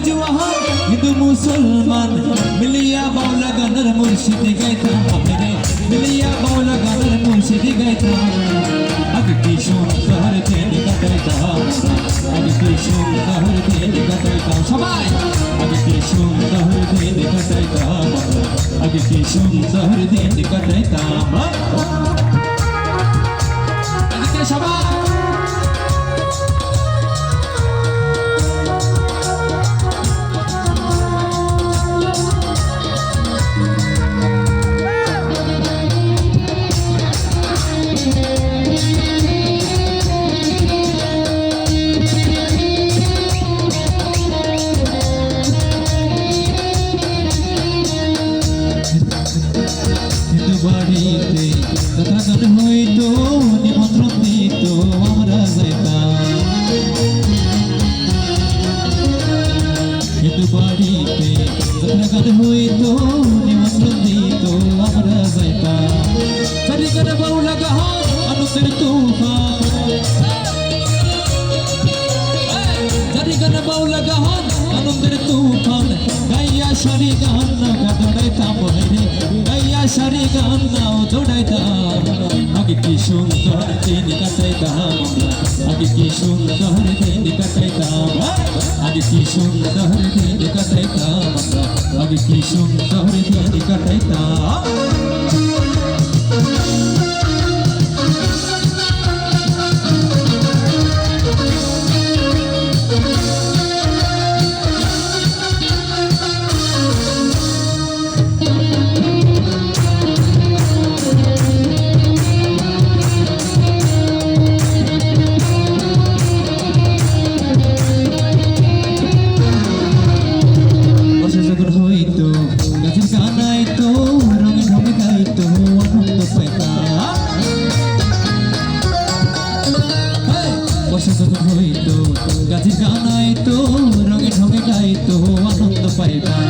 নৌজওয়ান হিন্দু মুসলমান, মিলিয়া বাউলা গানের মুর্শিদি গাইতাম। রে মিলিয়া বাউলা গানের মুর্শিদি গাইতাম। আগে কি সুন্দর দিন কাটাইতাম আগে কি সুন্দর দিন কাটাইতাম সবাই! আগে কি সুন্দর দিন কাটাইতাম আগে কি সুন্দর কাটাইতাম আজকে সবাই! হিন্দু বাড়িতে কথা গান হইতো নিমন্ত্রণ দিত আমরা যাইতাম। হিন্দু বাড়িতে কথা গান হইতো নিমন্ত্রণ দিত আমরা যাইতাম। কারি করে বাউলা গাহ আনন্দের তুফান। জারি গান বাউলা গাহন আনন্দের তুফান। গাইয়া সারি গান দৌড়াইতাম রে। সারি গান নাও দৌড়াইতাম আগে কি সুন্দর দিন কাটাইতাম, আগে কি সুন্দর দিন কাটাইতাম। আগে কি সুন্দর দিন কাটাইতাম, আগে কি সুন্দর দিন কাটাইতাম। যখন হইতো গাছের গানাইতো রঙে ঢঙে গাইতো আনন্দ পাইতাম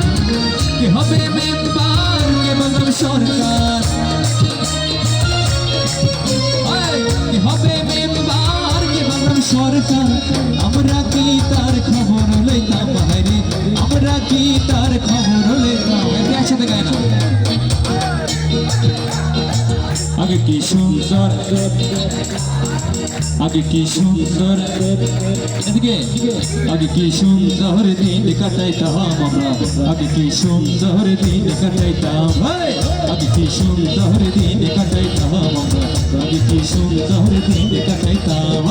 কে হবে মেম্বার সরকার? সরকার? আমরা কি তার খবর লইতাম আমরা কি তার খবর লইতাম একসাথে গায় না। আগে কি সুন্দর? আগে কি সুন্দর? এদিকে। আগে কি সুন্দর দিন কাটাইতাম আমরা? আগে কি সুন্দর দিন কাটাইতাম! আগে কি সুন্দর দিন কাটাইতাম আমরা? আগে কি সুন্দর দিন কাটাইতাম?